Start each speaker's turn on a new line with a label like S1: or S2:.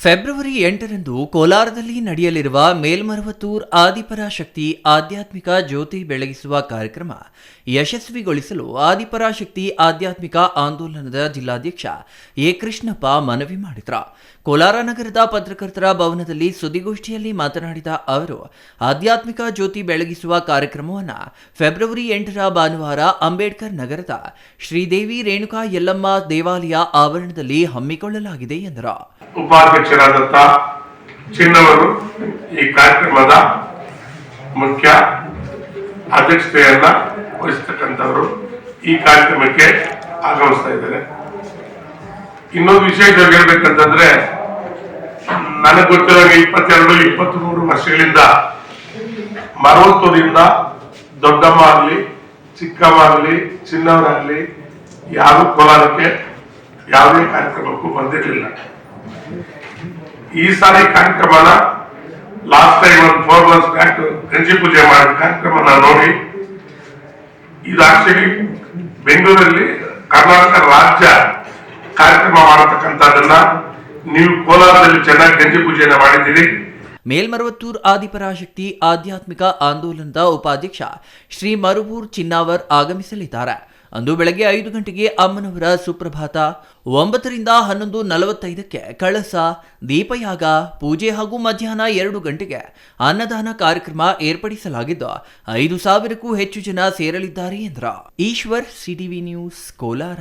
S1: February ಎಂಟರಂದು ಕೋಲಾರದಲ್ಲಿ ನಡೆಯಲಿರುವ ಮೇಲ್ಮರವತ್ತೂರ್ ಆದಿಪರಾಶಕ್ತಿ ಆಧ್ಯಾತ್ಮಿಕ ಜ್ಯೋತಿ ಬೆಳಗಿಸುವ ಕಾರ್ಯಕ್ರಮ ಯಶಸ್ವಿಗೊಳಿಸಲು ಆದಿಪರಾಶಕ್ತಿ ಆಧ್ಯಾತ್ಮಿಕ ಆಂದೋಲನದ ಜಿಲ್ಲಾಧ್ಯಕ್ಷ ಎ ಕೃಷ್ಣಪ್ಪ ಮನವಿ ಮಾಡಿದ್ರ. ಕೋಲಾರ ನಗರದ ಪತ್ರಕರ್ತರ ಭವನದಲ್ಲಿ ಸುದ್ದಿಗೋಷ್ಠಿಯಲ್ಲಿ ಮಾತನಾಡಿದ ಅವರು, ಆಧ್ಯಾತ್ಮಿಕ ಜ್ಯೋತಿ ಬೆಳಗಿಸುವ ಕಾರ್ಯಕ್ರಮವನ್ನು ಫೆಬ್ರವರಿ ಎಂಟರ ಭಾನುವಾರ ಅಂಬೇಡ್ಕರ್ ನಗರದ ಶ್ರೀದೇವಿ ರೇಣುಕಾ ಯಲ್ಲಮ್ಮ ದೇವಾಲಯ ಆವರಣದಲ್ಲಿ ಹಮ್ಮಿಕೊಳ್ಳಲಾಗಿದೆ ಎಂದರು.
S2: ಉಪಾಧ್ಯಕ್ಷರಾದಂತ ಚಿನ್ನವರು ಈ ಕಾರ್ಯಕ್ರಮದ ಮುಖ್ಯ ಅಧ್ಯಕ್ಷತೆಯನ್ನ ವಹಿಸ್ತಕ್ಕಂಥವರು ಈ ಕಾರ್ಯಕ್ರಮಕ್ಕೆ ಆಗಮಿಸ್ತಾ ಇದ್ದಾರೆ. ಇನ್ನೊಂದು ವಿಷಯ ಹೇಳ್ಬೇಕಂತಂದ್ರೆ, ನನಗೆ ಗೊತ್ತಿರೋ ಇಪ್ಪತ್ತೆರಡು ಇಪ್ಪತ್ತ್ ಮೂರು ವರ್ಷಗಳಿಂದ ಮರವತ್ತೂರಿಂದ ದೊಡ್ಡಮ್ಮ ಆಗಲಿ, ಚಿಕ್ಕಮ್ಮ ಆಗಲಿ, ಚಿನ್ನವರಾಗಲಿ, ಯಾರು ಕೋಲಾರಕ್ಕೆ ಯಾವುದೇ ಕಾರ್ಯಕ್ರಮಕ್ಕೂ ಬಂದಿರಲಿಲ್ಲ. ಈ ಸಾರಿ ಕಾರ್ಯಕ್ರಮನ ಲಾಸ್ಟ್ ಟೈಮ್ ಒಂದು ಫೋರ್ ಮಂತ್ಸ್ ಬ್ಯಾಕ್ ಗಂಜಿ ಪೂಜೆ ಮಾಡಿದ ಕಾರ್ಯಕ್ರಮನ ನೋಡಿ, ಇದು ಆಕ್ಚುಲಿ ಬೆಂಗಳೂರಲ್ಲಿ ಕರ್ನಾಟಕ ರಾಜ್ಯ ಕಾರ್ಯಕ್ರಮ ಮಾಡತಕ್ಕಂಥದ್ದನ್ನ ನೀವು ಕೋಲಾರದಲ್ಲಿ ಚೆನ್ನಾಗಿ ಗಂಜಿ ಪೂಜೆಯನ್ನ ಮಾಡಿದ್ದೀರಿ.
S1: ಮೇಲ್ಮರವತ್ತೂರ್ ಆದಿಪರಾಶಕ್ತಿ ಆಧ್ಯಾತ್ಮಿಕ ಆಂದೋಲನದ ಉಪಾಧ್ಯಕ್ಷ ಶ್ರೀ ಮರುಬೂರ್ ಚಿನ್ನಾವರ್ ಆಗಮಿಸಲಿದ್ದಾರೆ. ಅಂದು ಬೆಳಗ್ಗೆ ಐದು ಗಂಟೆಗೆ ಅಮ್ಮನವರ ಸುಪ್ರಭಾತ. ಒಂಬತ್ತರಿಂದ ಹನ್ನೊಂದು ನಲವತ್ತೈದಕ್ಕೆ ಕಳಸ, ದೀಪಯಾಗ, ಪೂಜೆ ಹಾಗೂ ಮಧ್ಯಾಹ್ನ ಎರಡು ಗಂಟೆಗೆ ಅನ್ನದಾನ ಕಾರ್ಯಕ್ರಮ ಏರ್ಪಡಿಸಲಾಗಿದ್ದು ಐದು ಸಾವಿರಕ್ಕೂ ಹೆಚ್ಚು ಜನ ಸೇರಲಿದ್ದಾರೆ ಎಂದ್ರ. Eshwar CTV news, Kolar.